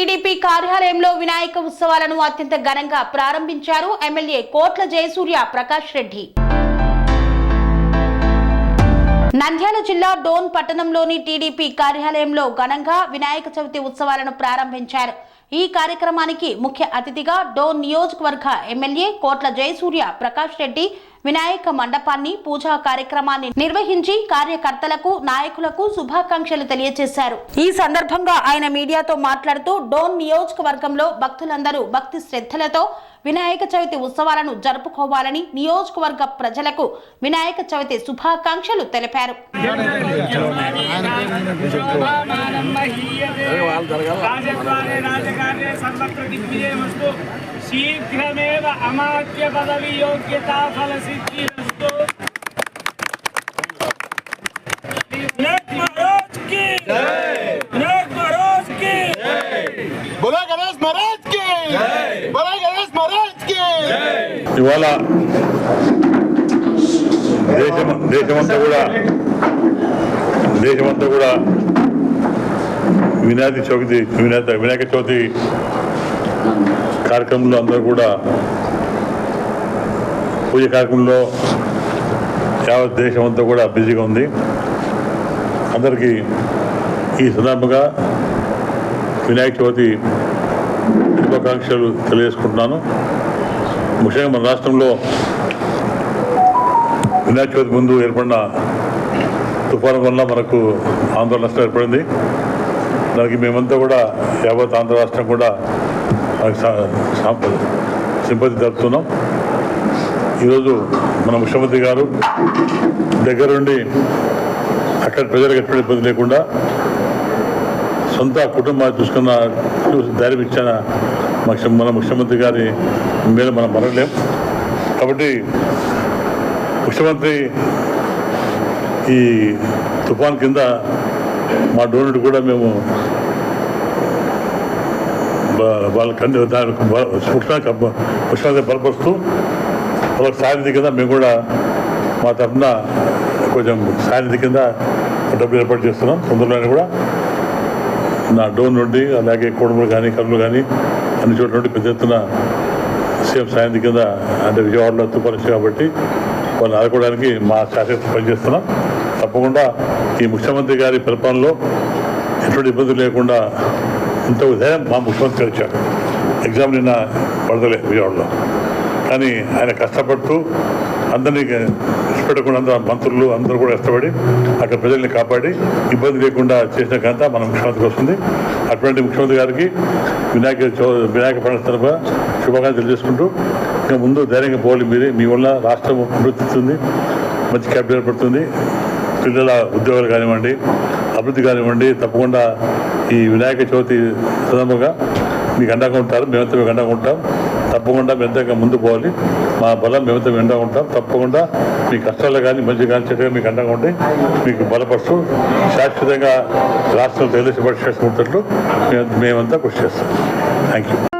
TDP కార్యాలయంలో వినాయక ఉత్సవాలను అత్యంత ఘనంగా ప్రారంభించారు ఎమ్మెల్యే కోట్ల జయసూర్య ప్రకాష్ రెడ్డి. నంద్యాల జిల్లా డోన్ పట్టణంలోని టీడీపీ కార్యాలయంలో ఘనంగా వినాయక చవితి ఉత్సవాలను ప్రారంభించారు. ఈ కార్యక్రమానికి ముఖ్య అతిథిగా డోన్ నియోజకవర్గ ఎమ్మెల్యే కోట్ల జయసూర్య ప్రకాష్ రెడ్డి వినాయక మండపాన్ని పూజా కార్యక్రమాన్ని నిర్వహించి కార్యకర్తలకు నాయకులకు శుభాకాంక్షలు తెలియజేశారు ఈ సందర్భంగా ఆయన మీడియాతో మాట్లాడుతూ డోన్ నియోజకవర్గంలో భక్తులందరూ భక్తి శ్రద్ధలతో వినాయక చవితి ఉత్సవాలను జరుపుకోవాలని నియోజకవర్గ ప్రజలకు వినాయక చవితి శుభాకాంక్షలు తెలిపారు. రాజద్వారే రాజకార్యే సర్వత్ర దిగ్విజయమస్తు శీఘ్రమేవ అమాత్య పదవి యోగ్యత ఫల సిద్ధిరస్తు ఇవాళ దేశం దేశమంతా కూడా దేశమంతా కూడా వినాయక చవితి వినాయక వినాయక చవితి కార్యక్రమంలో అందరూ కూడా పూజ కార్యక్రమంలో యావత్ దేశం అంతా కూడా బిజీగా ఉంది. అందరికీ ఈ సందర్భంగా వినాయక చవితి శుభాకాంక్షలు తెలియజేసుకుంటున్నాను. ముఖ్యంగా మన రాష్ట్రంలో వినాయక చవితి ముందు ఏర్పడిన తుఫాను వల్ల మనకు ఆందోళన నష్టం ఏర్పడింది. దానికి మేమంతా కూడా యావత్ ఆంధ్ర రాష్ట్రం కూడా సింపతి జరుపుతున్నాం. ఈరోజు మన ముఖ్యమంత్రి గారు దగ్గరుండి అక్కడ ప్రజలకు ఎటువంటి ఇబ్బంది లేకుండా సొంత కుటుంబాన్ని చూసుకున్న చూసి ధైర్యం ఇచ్చిన మన ముఖ్యమంత్రి గారి మీద మనం మరలేం కాబట్టి ముఖ్యమంత్రి ఈ తుఫాన్ కింద మా డోనట్ కూడా మేము బ- వాళ్ళ కంటి దానికి బ- ముఖ్యంగా బలపరుస్తూ వాళ్ళకి సారథి కింద మేము కూడా మా తరఫున కొంచెం సాయంత్రం కింద డబ్బులు ఏర్పాటు చేస్తున్నాం. తొందరలోనే కూడా నా డోన్ నుండి అలాగే కోడములు కానీ కర్నూలు కానీ అన్ని చోట్ల నుండి పెద్ద ఎత్తున సీఎం సాయంత్రం కింద అంటే విజయవాడలో తుఫాను కాబట్టి వాళ్ళని ఆదుకోవడానికి మా శాఖ పనిచేస్తున్నాం. తప్పకుండా ఈ ముఖ్యమంత్రి గారి పరిపాలనలో ఎటువంటి ఇబ్బందులు లేకుండా ఇంత ధైర్యం మా ముఖ్యమంత్రి గారు ఎగ్జామ్ నిన్న పడదలే విజయవాడలో. కానీ ఆయన కష్టపడుతూ అందరినీ పెట్టకుండా అందరూ మంత్రులు అందరూ కూడా ఇష్టపడి అక్కడ ప్రజల్ని కాపాడి ఇబ్బంది లేకుండా చేసిన ఘనత మన ముఖ్యమంత్రికి వస్తుంది. అటువంటి ముఖ్యమంత్రి గారికి వినాయక వినాయక పండుగ తరఫున శుభాకాంక్షలు తెలియజేసుకుంటూ ఇంకా ముందు ధైర్యంగా పోవాలి మీరే. మీ వల్ల రాష్ట్రం అభివృద్ధి మంచి క్యాపిటల్ పడుతుంది. పిల్లల ఉద్యోగాలు కానివ్వండి అభివృద్ధి కానివ్వండి తప్పకుండా ఈ వినాయక చవితి సందర్భంగా మీకు అండగా ఉంటారు. మేమంతా మీకు అండగా ఉంటాం. తప్పకుండా మెంతగా ముందు పోవాలి. మా బలం మేమంతా వెండా అండగా ఉంటాం. తప్పకుండా మీ కష్టాలు కానీ మంచి కానీ చెట్టుగా మీకు అండగా ఉండి మీకు బలపరుస్తూ శాశ్వతంగా రాష్ట్రం తెలుగుదేశం పార్టీ మేము మేమంతా కృషి చేస్తాం. Thank you